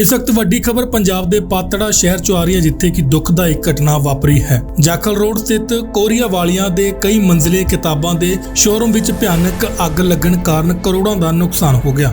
ਇਸ ਵਕਤ ਵੱਡੀ ਖਬਰ ਪੰਜਾਬ ਦੇ ਪਾਤੜਾ ਸ਼ਹਿਰ ਚੋਂ ਆ ਰਹੀ ਹੈ, ਜਿੱਥੇ ਕਿ ਦੁਖਦਾਇਕ ਘਟਨਾ ਵਾਪਰੀ ਹੈ। ਜਾਖਲ ਰੋਡ ਸਥਿਤ ਕੋਰੀਆ ਵਾਲੀਆਂ ਦੇ ਕਈ ਮੰਜ਼ਲੇ ਕਿਤਾਬਾਂ ਦੇ ਸ਼ੋਰੂਮ ਵਿੱਚ ਭਿਆਨਕ ਅੱਗ ਲੱਗਣ ਕਾਰਨ ਕਰੋੜਾਂ ਦਾ ਨੁਕਸਾਨ ਹੋ ਗਿਆ।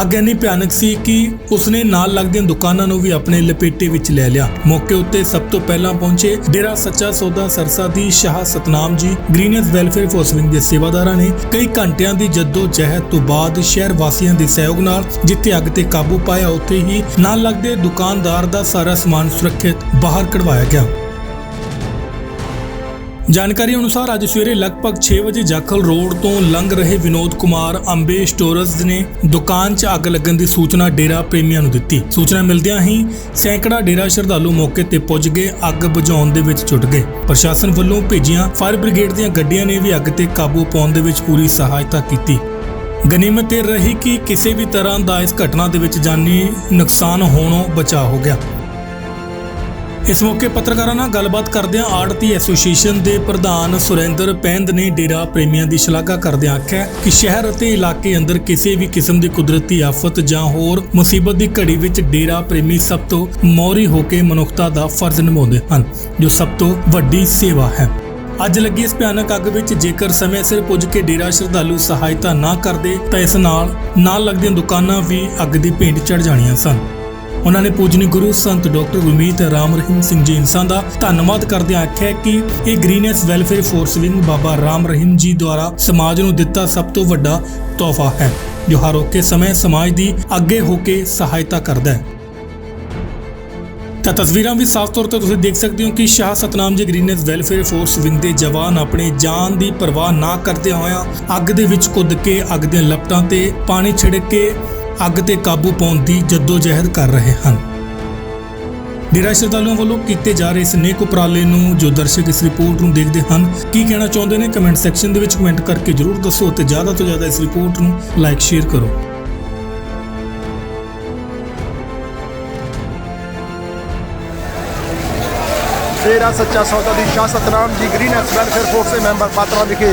ਅੱਗ ਇੰਨੀ ਭਿਆਨਕ ਸੀ ਕਿ ਉਸਨੇ ਨਾਲ ਲੱਗਦੀਆਂ ਦੁਕਾਨਾਂ ਨੂੰ ਵੀ ਆਪਣੇ ਲਪੇਟੇ ਵਿੱਚ ਲੈ ਲਿਆ। ਮੌਕੇ ਉੱਤੇ ਸਭ ਤੋਂ ਪਹਿਲਾਂ ਪਹੁੰਚੇ ਡੇਰਾ ਸੱਚਾ ਸੌਦਾ ਸਰਸਾ ਦੀ ਸ਼ਾਹ ਸਤਨਾਮ ਜੀ ਗ੍ਰੀਨਸ ਵੈਲਫੇਅਰ ਫੋਰਸਵਿੰਗ ਦੇ ਸੇਵਾਦਾਰਾਂ ਨੇ ਕਈ ਘੰਟਿਆਂ ਦੀ ਜੱਦੋ ਜਹਿਦ ਤੋਂ ਬਾਅਦ ਸ਼ਹਿਰ ਵਾਸੀਆਂ ਦੇ ਸਹਿਯੋਗ ਨਾਲ ਜਿੱਥੇ ਅੱਗ ਤੇ ਕਾਬੂ ਪਾਇਆ, ਉੱਥੇ ਹੀ ਨਾਲ ਲੱਗਦੇ ਦੁਕਾਨਦਾਰ ਦਾ ਸਾਰਾ ਸਮਾਨ ਸੁਰੱਖਿਅਤ ਬਾਹਰ ਕਢਵਾਇਆ ਗਿਆ। ਜਾਣਕਾਰੀ ਅਨੁਸਾਰ ਅੱਜ ਸਵੇਰੇ ਲਗਭਗ 6 ਵਜੇ ਜਾਖਲ ਰੋਡ ਤੋਂ ਲੰਘ ਰਹੇ ਵਿਨੋਦ ਕੁਮਾਰ ਅੰਬੇ ਸਟੋਰਜ਼ ਨੇ ਦੁਕਾਨ 'ਚ ਅੱਗ ਲੱਗਣ ਦੀ ਸੂਚਨਾ ਡੇਰਾ ਪ੍ਰੇਮੀਆਂ ਨੂੰ ਦਿੱਤੀ। ਸੂਚਨਾ ਮਿਲਦਿਆਂ ਹੀ ਸੈਂਕੜਾ ਡੇਰਾ ਸ਼ਰਧਾਲੂ ਮੌਕੇ ਤੇ ਪੁੱਜ ਗਏ, ਅੱਗ ਬੁਝਾਉਣ ਦੇ ਵਿੱਚ ਜੁਟ ਗਏ। ਪ੍ਰਸ਼ਾਸਨ ਵੱਲੋਂ ਭੇਜੀਆਂ ਫਾਇਰ ਬ੍ਰਿਗੇਡ ਦੀਆਂ ਗੱਡੀਆਂ ਨੇ ਵੀ ਅੱਗ ਤੇ ਕਾਬੂ ਪਾਉਣ ਦੇ ਵਿੱਚ ਪੂਰੀ ਸਹਾਇਤਾ ਕੀਤੀ। ਗਨੀਮਤ ਇਹ ਰਹੀ ਕਿ ਕਿਸੇ ਵੀ ਤਰ੍ਹਾਂ ਦਾ ਇਸ ਘਟਨਾ ਦੇ ਵਿੱਚ ਜਾਨੀ ਨੁਕਸਾਨ ਹੋਣੋਂ ਬਚਾ ਹੋ ਗਿਆ। ਇਸ ਮੌਕੇ ਪੱਤਰਕਾਰਾਂ ਨਾਲ ਗੱਲਬਾਤ ਕਰਦਿਆਂ ਆੜਤੀ ਐਸੋਸੀਏਸ਼ਨ ਦੇ ਪ੍ਰਧਾਨ ਸੁਰਿੰਦਰ ਪੈਂਦ ਨੇ ਡੇਰਾ ਪ੍ਰੇਮੀਆਂ ਦੀ ਸ਼ਲਾਘਾ ਕਰਦਿਆਂ ਆਖਿਆ ਕਿ ਸ਼ਹਿਰ ਅਤੇ ਇਲਾਕੇ ਅੰਦਰ ਕਿਸੇ ਵੀ ਕਿਸਮ ਦੀ ਕੁਦਰਤੀ ਆਫਤ ਜਾਂ ਹੋਰ ਮੁਸੀਬਤ ਦੀ ਘੜੀ ਵਿੱਚ ਡੇਰਾ ਪ੍ਰੇਮੀ ਸਭ ਤੋਂ ਮੌਰੀ ਹੋ ਕੇ ਮਨੁੱਖਤਾ ਦਾ ਫਰਜ਼ ਨਿਭਾਉਂਦੇ ਹਨ, ਜੋ ਸਭ ਤੋਂ ਵੱਡੀ ਸੇਵਾ ਹੈ। ਅੱਜ ਲੱਗੀ ਇਸ ਭਿਆਨਕ ਅੱਗ ਵਿੱਚ ਜੇਕਰ ਸਮੇਂ ਸਿਰ ਪੁੱਜ ਕੇ ਡੇਰਾ ਸ਼ਰਧਾਲੂ ਸਹਾਇਤਾ ਨਾ ਕਰਦੇ, ਤਾਂ ਇਸ ਨਾਲ ਨਾਲ ਲੱਗਦੀਆਂ ਦੁਕਾਨਾਂ ਵੀ ਅੱਗ ਦੀ ਭੇਂਟ ਚੜ ਜਾਣੀਆਂ ਸਨ। ਉਹਨਾਂ ਨੇ ਪੂਜਨੀ ਗੁਰੂ ਸੰਤ ਡਾਕਟਰ ਗੁਰਮੀਤ ਰਾਮ ਰਹੀਮ ਸਿੰਘ ਜੀ ਇਨਸਾਨ ਦਾ ਧੰਨਵਾਦ ਕਰਦਿਆਂ ਆਖਿਆ ਕਿ ਇਹ Green S Welfare Force Wing Baba Ram Rahim ji ਦੁਆਰਾ ਸਮਾਜ ਨੂੰ ਦਿੱਤਾ ਸਭ ਤੋਂ ਵੱਡਾ ਤੋਹਫਾ ਹੈ, ਜੋ ਹਰ ਔਕੇ ਸਮੇਂ ਸਮਾਜ ਦੀ ਅੱਗੇ ਹੋ ਕੇ ਸਹਾਇਤਾ ਕਰਦਾ ਹੈ। ਤਾਂ ਤਸਵੀਰਾਂ ਵੀ ਸਾਫ਼ ਤੌਰ ਤੇ ਤੁਸੀਂ ਦੇਖ ਸਕਦੇ ਹੋ ਕਿ ਸ਼ਾਹ Satnam ji Green S welfare force wing ਦੇ ਜਵਾਨ ਆਪਣੇ ਜਾਨ ਦੀ ਪਰਵਾਹ ਨਾ ਕਰਦੇ ਹੋਇਆਂ ਅੱਗ ਦੇ ਵਿੱਚ ਕੁੱਦ ਕੇ ਅੱਗ ਦੀਆਂ ਲਪਟਾਂ ਤੇ ਪਾਣੀ ਛਿੜਕ ਕੇ ਅੱਗ ਤੇ ਕਾਬੂ ਪਾਉਣ ਦੀ ਜਹਿਦ ਕਰ ਰਹੇ ਹਨ। ਡੇਰਾ ਸ਼ਰਧਾਲੂਆਂ ਵੱਲੋਂ ਕੀਤੇ ਜਾ ਰਹੇ ਇਸ ਨੇਕ ਉਪਰਾਲੇ ਨੂੰ ਜੋ ਦਰਸ਼ਕ ਇਸ ਰਿਪੋਰਟ ਨੂੰ ਦੇਖਦੇ ਹਨ, ਕੀ ਕਹਿਣਾ ਚਾਹੁੰਦੇ ਨੇ? ਕਮੈਂਟ ਸੈਕਸ਼ਨ ਦੇ ਵਿੱਚ ਕਮੈਂਟ ਕਰਕੇ ਜਰੂਰ ਦੱਸੋ ਤੇ ਜ਼ਿਆਦਾ ਤੋਂ ਜ਼ਿਆਦਾ ਇਸ ਰਿਪੋਰਟ ਨੂੰ ਲਾਈਕ, ਸ਼ੇਅਰ ਕਰੋ। ਡੇਰਾ ਸੱਚਾ ਸੌਦਾ ਦੀ Shah Satnam ji Green S Welfare Force ਦੇ ਮੈਂਬਰ, ਪਾਤਰਾ ਵਿਖੇ।